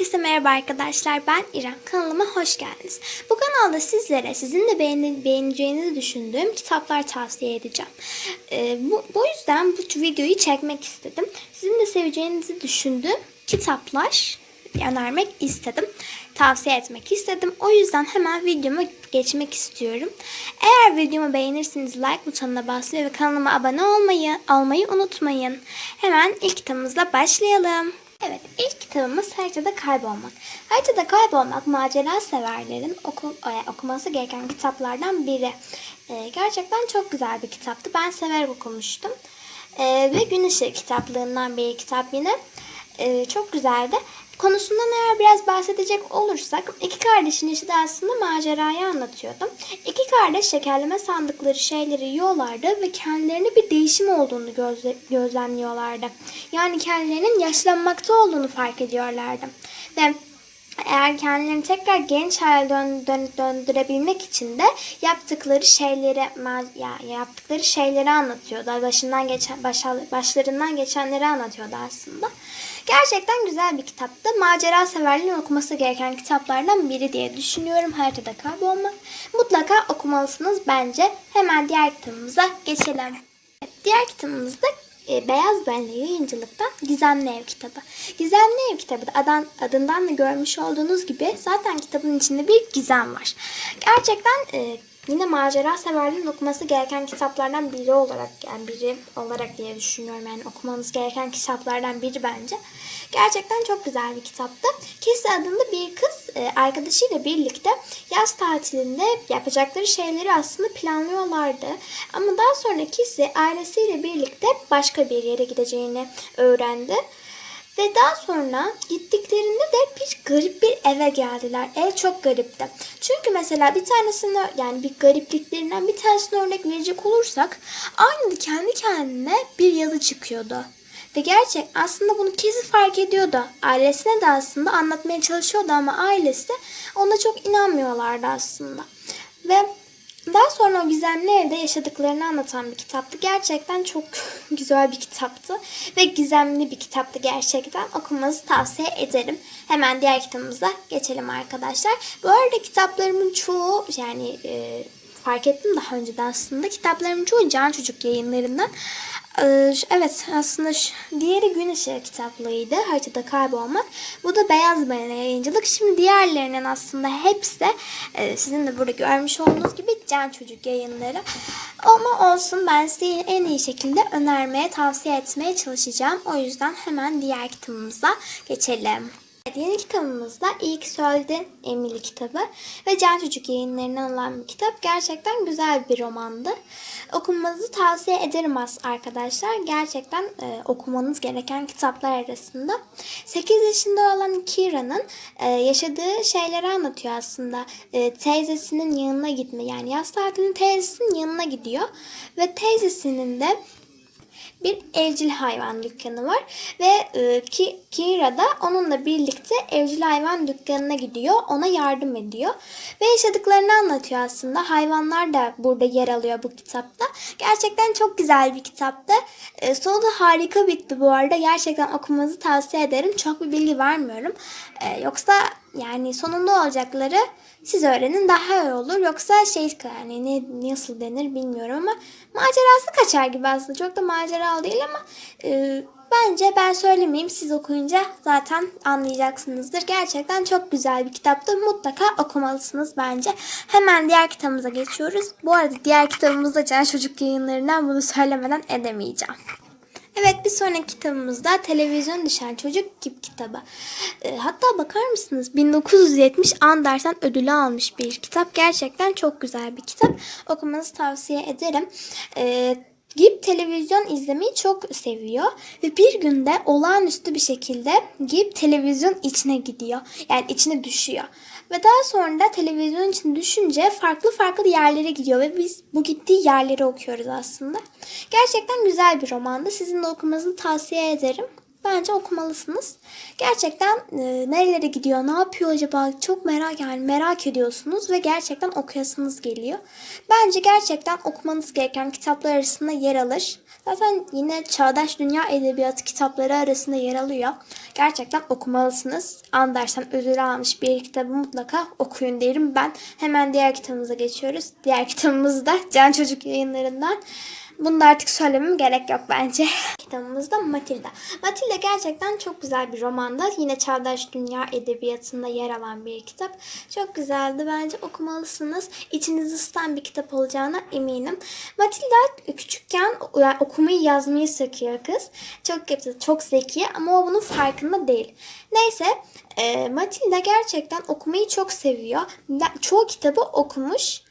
Herkese merhaba arkadaşlar. Ben İrem. Kanalıma hoş geldiniz. Bu kanalda sizlere sizin de beğeni, beğeneceğinizi düşündüğüm kitaplar tavsiye edeceğim. Ee, bu, bu yüzden bu videoyu çekmek istedim. Sizin de seveceğinizi düşündüğüm kitaplar önermek istedim. Tavsiye etmek istedim. O yüzden hemen videoma geçmek istiyorum. Eğer videomu beğenirseniz like butonuna basmayı ve kanalıma abone olmayı, olmayı unutmayın. Hemen ilk kitabımızla başlayalım. Evet, ilk kitabımız Haritada Kaybolmak. Haritada Kaybolmak, macera severlerin oku, e, okuması gereken kitaplardan biri. E, gerçekten çok güzel bir kitaptı. Ben severek okumuştum. E, ve Gün Işığı kitaplığından bir kitap yine. E, çok güzeldi. Konusundan eğer biraz bahsedecek olursak iki kardeşin işi de aslında macerayı anlatıyordu. İki kardeş şekerleme sandıkları şeyleri yiyorlardı ve kendilerine bir değişim olduğunu gözle, gözlemliyorlardı. Yani kendilerinin yaşlanmakta olduğunu fark ediyorlardı. Ve eğer kendilerini tekrar genç hale dön, dön, döndürebilmek için de yaptıkları şeyleri ya yaptıkları şeyleri anlatıyordu. Başından geçen başlarından geçenleri anlatıyordu aslında. Gerçekten güzel bir kitaptı. Macera severlerin okuması gereken kitaplardan biri diye düşünüyorum. Haritada kaybolmak. Mutlaka okumalısınız bence. Hemen diğer kitabımıza geçelim. Diğer kitabımızda e, Beyaz Benli yayıncılıktan Gizemli Ev kitabı. Gizemli Ev kitabı da adan, adından da görmüş olduğunuz gibi zaten kitabın içinde bir gizem var. Gerçekten e, yine macera severlerin okuması gereken kitaplardan biri olarak yani biri olarak diye düşünüyorum. Yani okumanız gereken kitaplardan biri bence. Gerçekten çok güzel bir kitaptı. Kesi adında bir kız e, arkadaşıyla birlikte yaz tatilinde yapacakları şeyleri aslında planlıyorlardı. Ama daha sonra Kesi ailesiyle birlikte başka bir yere gideceğini öğrendi. Ve daha sonra gittiklerinde de bir garip bir eve geldiler. Ev çok garipti. Çünkü mesela bir tanesine yani bir garipliklerinden bir tanesine örnek verecek olursak aynı kendi kendine bir yazı çıkıyordu. Ve gerçek aslında bunu kezi fark ediyordu. Ailesine de aslında anlatmaya çalışıyordu ama ailesi ona çok inanmıyorlardı aslında. Ve daha sonra o gizemli evde yaşadıklarını anlatan bir kitaptı. Gerçekten çok güzel bir kitaptı. Ve gizemli bir kitaptı gerçekten. Okumanızı tavsiye ederim. Hemen diğer kitabımıza geçelim arkadaşlar. Bu arada kitaplarımın çoğu yani e, fark ettim daha önceden aslında. Kitaplarımın çoğu Can Çocuk yayınlarından. Ee, evet aslında diğeri Gün Işığı kitaplığıydı. Haritada kaybolmak. Bu da Beyaz Balina yayıncılık. Şimdi diğerlerinin aslında hepsi e, sizin de burada görmüş olduğunuz gibi Can Çocuk yayınları. Ama olsun ben size en iyi şekilde önermeye, tavsiye etmeye çalışacağım. O yüzden hemen diğer kitabımıza geçelim. Yeni kitabımızda İlk Söyledin Emili kitabı ve Can Çocuk yayınlarından olan bir kitap. Gerçekten güzel bir romandı. Okumanızı tavsiye ederim arkadaşlar. Gerçekten e, okumanız gereken kitaplar arasında. 8 yaşında olan Kira'nın e, yaşadığı şeyleri anlatıyor aslında. E, teyzesinin yanına gitme yani yaz tatilinin teyzesinin yanına gidiyor. Ve teyzesinin de bir evcil hayvan dükkanı var ve e, ki, Kira da onunla birlikte evcil hayvan dükkanına gidiyor. Ona yardım ediyor. Ve yaşadıklarını anlatıyor aslında. Hayvanlar da burada yer alıyor bu kitapta. Gerçekten çok güzel bir kitaptı. E, sonu da harika bitti bu arada. Gerçekten okumanızı tavsiye ederim. Çok bir bilgi vermiyorum. E, yoksa yani sonunda olacakları siz öğrenin daha iyi olur. Yoksa şey yani ne nasıl denir bilmiyorum ama macerası kaçar gibi aslında. Çok da maceralı değil ama e, bence ben söylemeyeyim. Siz okuyunca zaten anlayacaksınızdır. Gerçekten çok güzel bir kitaptı. Mutlaka okumalısınız bence. Hemen diğer kitabımıza geçiyoruz. Bu arada diğer kitabımız da Can Çocuk yayınlarından bunu söylemeden edemeyeceğim. Evet bir sonraki kitabımızda televizyon düşen çocuk gibi kitabı. E, hatta bakar mısınız 1970 Andersen ödülü almış bir kitap. Gerçekten çok güzel bir kitap. Okumanızı tavsiye ederim. E, Gip televizyon izlemeyi çok seviyor ve bir günde olağanüstü bir şekilde Gip televizyon içine gidiyor. Yani içine düşüyor. Ve daha sonra da televizyon içine düşünce farklı farklı yerlere gidiyor ve biz bu gittiği yerleri okuyoruz aslında. Gerçekten güzel bir romandı. Sizin de okumanızı tavsiye ederim. Bence okumalısınız. Gerçekten e, nerelere gidiyor, ne yapıyor acaba çok merak yani merak ediyorsunuz ve gerçekten okuyasınız geliyor. Bence gerçekten okumanız gereken kitaplar arasında yer alır. Zaten yine Çağdaş Dünya Edebiyatı kitapları arasında yer alıyor. Gerçekten okumalısınız. Andersen ödül almış bir kitabı mutlaka okuyun derim ben. Hemen diğer kitabımıza geçiyoruz. Diğer kitabımız da Can Çocuk yayınlarından. Bunu da artık söylemem gerek yok bence. Kitabımız da Matilda. Matilda gerçekten çok güzel bir romanda. Yine Çağdaş Dünya Edebiyatı'nda yer alan bir kitap. Çok güzeldi. Bence okumalısınız. İçinizi ısıtan bir kitap olacağına eminim. Matilda küçükken yani okumayı yazmayı sekiyor kız. Çok çok zeki ama o bunun farkında değil. Neyse e, Matilda gerçekten okumayı çok seviyor. Çoğu kitabı okumuş.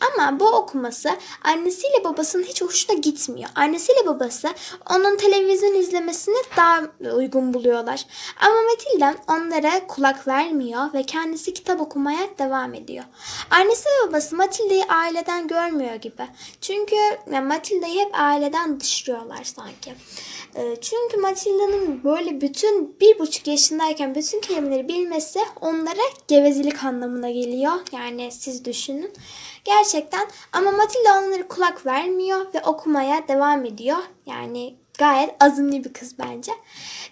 Ama bu okuması annesiyle babasının hiç hoşuna gitmiyor. Annesiyle babası onun televizyon izlemesini daha uygun buluyorlar. Ama Matilda onlara kulak vermiyor ve kendisi kitap okumaya devam ediyor. Annesi ve babası Matilda'yı aileden görmüyor gibi. Çünkü Matilda'yı hep aileden dışlıyorlar sanki. Çünkü Matilda'nın böyle bütün bir buçuk yaşındayken bütün kelimeleri bilmesi onlara gevezelik anlamına geliyor. Yani siz düşünün. Gerçekten ama Matilda onları kulak vermiyor ve okumaya devam ediyor. Yani gayet azınlı bir kız bence.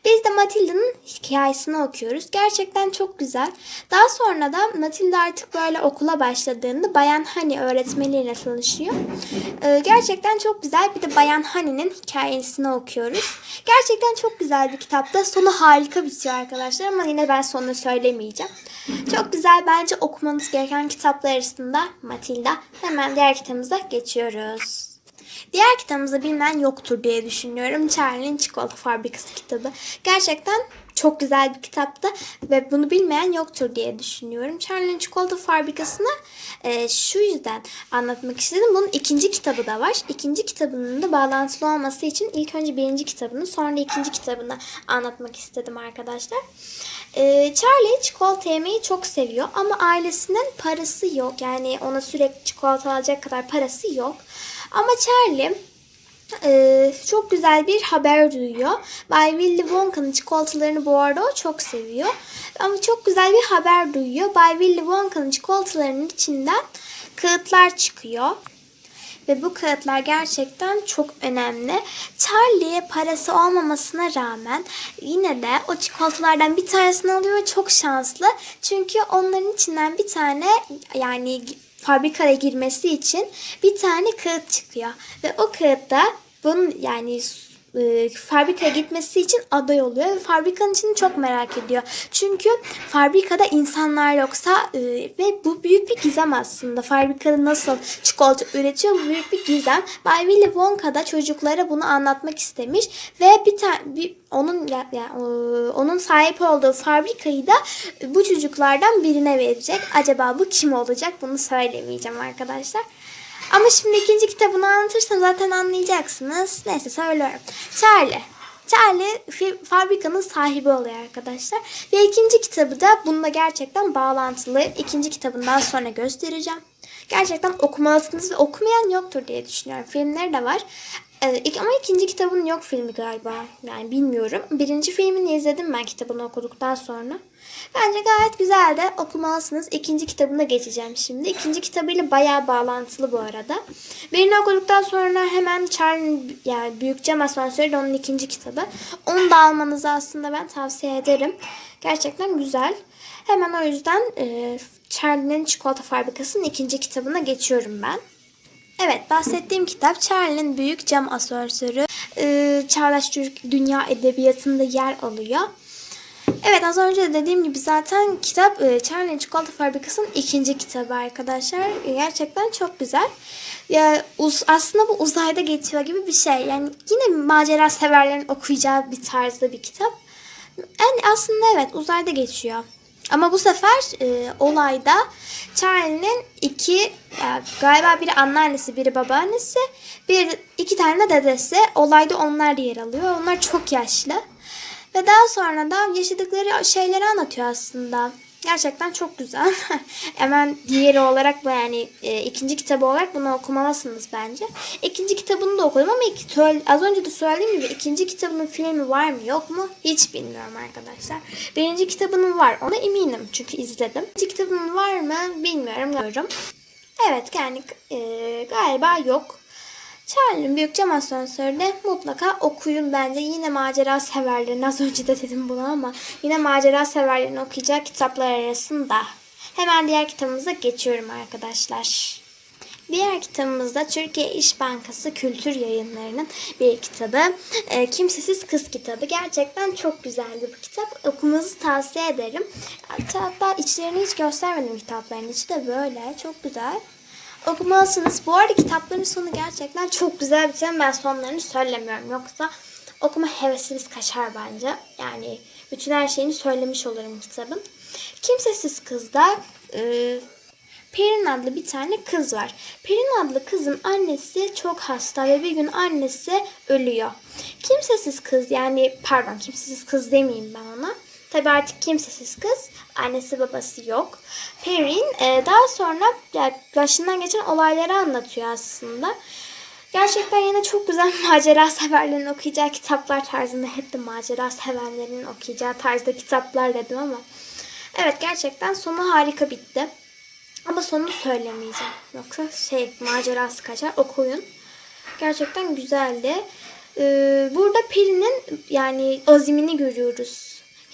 Biz de Matilda'nın hikayesini okuyoruz. Gerçekten çok güzel. Daha sonra da Matilda artık böyle okula başladığında Bayan Hani öğretmeniyle tanışıyor. Ee, gerçekten çok güzel. Bir de Bayan Hani'nin hikayesini okuyoruz. Gerçekten çok güzel bir kitapta. Sonu harika bitiyor arkadaşlar ama yine ben sonunu söylemeyeceğim. Çok güzel bence okumanız gereken kitaplar arasında Matilda. Hemen diğer kitabımıza geçiyoruz. Diğer kitabımızda bilinen yoktur diye düşünüyorum. Charlie'nin Çikolata Fabrikası kitabı. Gerçekten çok güzel bir kitaptı ve bunu bilmeyen yoktur diye düşünüyorum. Charlie'nin Çikolata Fabrikası'nı e, şu yüzden anlatmak istedim. Bunun ikinci kitabı da var. İkinci kitabının da bağlantılı olması için ilk önce birinci kitabını sonra ikinci kitabını anlatmak istedim arkadaşlar. E, Charlie çikolata yemeyi çok seviyor ama ailesinin parası yok. Yani ona sürekli çikolata alacak kadar parası yok. Ama Charlie e, çok güzel bir haber duyuyor. Bay Willy Wonka'nın çikolatalarını bu arada o çok seviyor. Ama çok güzel bir haber duyuyor. Bay Willy Wonka'nın çikolatalarının içinden kağıtlar çıkıyor. Ve bu kağıtlar gerçekten çok önemli. Charlie parası olmamasına rağmen yine de o çikolatalardan bir tanesini alıyor. Çok şanslı. Çünkü onların içinden bir tane yani fabrikaya girmesi için bir tane kağıt çıkıyor. Ve o kağıtta bunun yani e, fabrikaya gitmesi için aday oluyor ve fabrikanın içini çok merak ediyor. Çünkü fabrikada insanlar yoksa e, ve bu büyük bir gizem aslında. Fabrikada nasıl çikolata üretiyor bu büyük bir gizem. Bay Willy Wonka da çocuklara bunu anlatmak istemiş ve bir tane bir onun yani onun sahip olduğu fabrikayı da bu çocuklardan birine verecek. Acaba bu kim olacak? Bunu söylemeyeceğim arkadaşlar. Ama şimdi ikinci kitabını anlatırsam zaten anlayacaksınız. Neyse söylüyorum. Charlie. Charlie fabrikanın sahibi oluyor arkadaşlar. Ve ikinci kitabı da bununla gerçekten bağlantılı. İkinci kitabından sonra göstereceğim. Gerçekten okumalısınız ve okumayan yoktur diye düşünüyorum. Filmleri de var. Ee, ama ikinci kitabın yok filmi galiba. Yani bilmiyorum. Birinci filmini izledim ben kitabını okuduktan sonra. Bence gayet güzel de okumalısınız. İkinci kitabına geçeceğim şimdi. İkinci kitabıyla bayağı bağlantılı bu arada. Birini okuduktan sonra hemen Charlie'nin yani Büyük Cam Asansörü onun ikinci kitabı. Onu da almanızı aslında ben tavsiye ederim. Gerçekten güzel. Hemen o yüzden e, Charlie'nin Çikolata Fabrikası'nın ikinci kitabına geçiyorum ben. Evet bahsettiğim kitap Charlie'nin Büyük Cam Asansörü. Ee, Çağdaş Türk Dünya Edebiyatı'nda yer alıyor. Evet az önce de dediğim gibi zaten kitap e, Charlie'nin Çikolata Fabrikası'nın ikinci kitabı arkadaşlar. Gerçekten çok güzel. Ya uz, aslında bu uzayda geçiyor gibi bir şey. Yani yine macera severlerin okuyacağı bir tarzda bir kitap. Yani aslında evet uzayda geçiyor. Ama bu sefer e, olayda Charlie'nin iki yani galiba biri anneannesi biri babaannesi bir iki tane dedesi olayda onlar yer alıyor. Onlar çok yaşlı. Ve daha sonra da yaşadıkları şeyleri anlatıyor aslında. Gerçekten çok güzel. Hemen diğeri olarak bu yani e, ikinci kitabı olarak bunu okumalısınız bence. İkinci kitabını da okudum ama iki, az önce de söylediğim gibi ikinci kitabının filmi var mı yok mu hiç bilmiyorum arkadaşlar. Birinci kitabının var ona eminim çünkü izledim. İkinci kitabının var mı bilmiyorum. Bilmiyorum. Evet yani e, galiba yok. Charlie'nin Büyük Cam Asansörü'de mutlaka okuyun bence. Yine macera severlerin az önce de dedim bunu ama yine macera severlerin okuyacağı kitaplar arasında. Hemen diğer kitabımıza geçiyorum arkadaşlar. Diğer kitabımız da Türkiye İş Bankası Kültür Yayınları'nın bir kitabı. E, Kimsesiz Kız kitabı. Gerçekten çok güzeldi bu kitap. Okumanızı tavsiye ederim. Hatta, hatta içlerini hiç göstermedim kitapların. İçi de böyle. Çok güzel. Okumalısınız. Bu arada kitapların sonu gerçekten çok güzel biten. Ben sonlarını söylemiyorum. Yoksa okuma hevesiniz kaçar bence. Yani bütün her şeyini söylemiş olurum kitabın. Kimsesiz Kız'da e, Perin adlı bir tane kız var. Perin adlı kızın annesi çok hasta ve bir gün annesi ölüyor. Kimsesiz kız yani pardon kimsesiz kız demeyeyim ben ona. Tabi artık kimsesiz kız. Annesi babası yok. Perin e, daha sonra yani başından geçen olayları anlatıyor aslında. Gerçekten yine çok güzel macera severlerin okuyacağı kitaplar tarzında. Hep de macera severlerin okuyacağı tarzda kitaplar dedim ama. Evet gerçekten sonu harika bitti. Ama sonunu söylemeyeceğim. Yoksa şey macerası kaçar. Okuyun. Gerçekten güzeldi. Ee, burada Peri'nin yani azimini görüyoruz.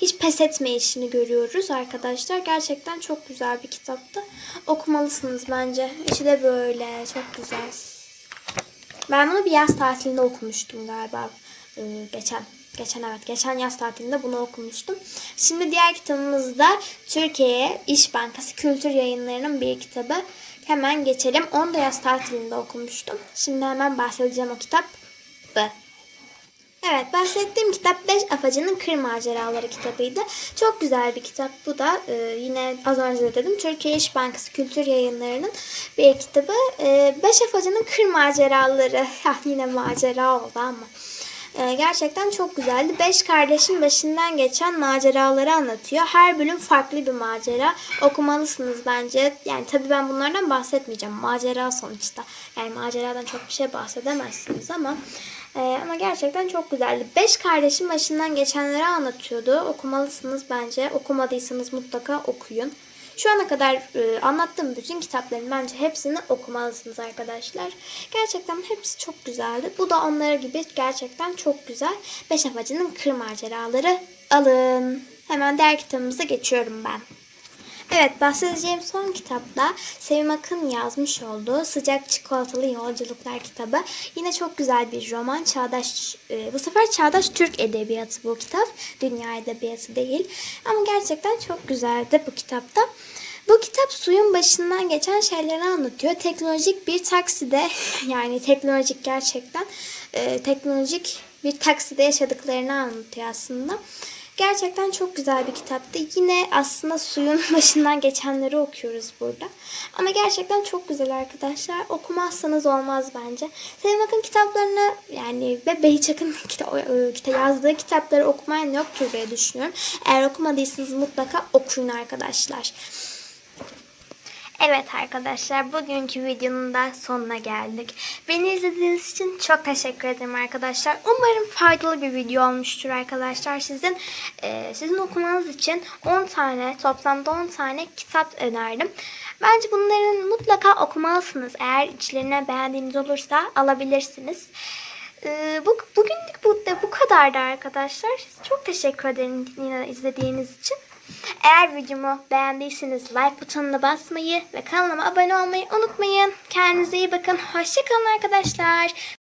Hiç pes etmeyişini görüyoruz arkadaşlar. Gerçekten çok güzel bir kitaptı. Okumalısınız bence. İçi de böyle. Çok güzel. Ben bunu bir yaz tatilinde okumuştum galiba. Ee, geçen. Geçen evet. Geçen yaz tatilinde bunu okumuştum. Şimdi diğer kitabımız da Türkiye İş Bankası Kültür Yayınları'nın bir kitabı. Hemen geçelim. Onu da yaz tatilinde okumuştum. Şimdi hemen bahsedeceğim o kitap. Bu. Evet bahsettiğim kitap 5 Afacı'nın Kır Maceraları kitabıydı. Çok güzel bir kitap. Bu da e, yine az önce de dedim Türkiye İş Bankası Kültür Yayınları'nın bir kitabı. 5 Afacı'nın Kır Maceraları. Yine macera oldu ama. E, gerçekten çok güzeldi. Beş kardeşin başından geçen maceraları anlatıyor. Her bölüm farklı bir macera. Okumalısınız bence. Yani tabii ben bunlardan bahsetmeyeceğim. Macera sonuçta. Yani maceradan çok bir şey bahsedemezsiniz ama e, ama gerçekten çok güzeldi. Beş kardeşin başından geçenleri anlatıyordu. Okumalısınız bence. Okumadıysanız mutlaka okuyun. Şu ana kadar e, anlattığım bütün kitapların bence hepsini okumalısınız arkadaşlar. Gerçekten hepsi çok güzeldi. Bu da onlara gibi gerçekten çok güzel. Beş Afacı'nın Kır Maceraları alın. Hemen diğer kitabımıza geçiyorum ben. Evet bahsedeceğim son kitapta Sevim Akın yazmış olduğu Sıcak Çikolatalı Yolculuklar kitabı. Yine çok güzel bir roman. Çağdaş, e, bu sefer Çağdaş Türk Edebiyatı bu kitap. Dünya Edebiyatı değil. Ama gerçekten çok güzeldi bu kitapta. Bu kitap suyun başından geçen şeyleri anlatıyor. Teknolojik bir takside yani teknolojik gerçekten e, teknolojik bir takside yaşadıklarını anlatıyor aslında. Gerçekten çok güzel bir kitaptı. Yine aslında suyun başından geçenleri okuyoruz burada. Ama gerçekten çok güzel arkadaşlar. Okumazsanız olmaz bence. Sevim Akın kitaplarını yani ve Beyçak'ın kita- kita- yazdığı kitapları okumayan yoktur diye düşünüyorum. Eğer okumadıysanız mutlaka okuyun arkadaşlar. Evet arkadaşlar bugünkü videonun da sonuna geldik. Beni izlediğiniz için çok teşekkür ederim arkadaşlar. Umarım faydalı bir video olmuştur arkadaşlar. Sizin e, sizin okumanız için 10 tane toplamda 10 tane kitap önerdim. Bence bunların mutlaka okumalısınız. Eğer içlerine beğendiğiniz olursa alabilirsiniz. E, bu, bugünlük bu, bu kadardı arkadaşlar. Çok teşekkür ederim izlediğiniz için. Eğer videomu beğendiyseniz like butonuna basmayı ve kanalıma abone olmayı unutmayın. Kendinize iyi bakın. Hoşçakalın arkadaşlar.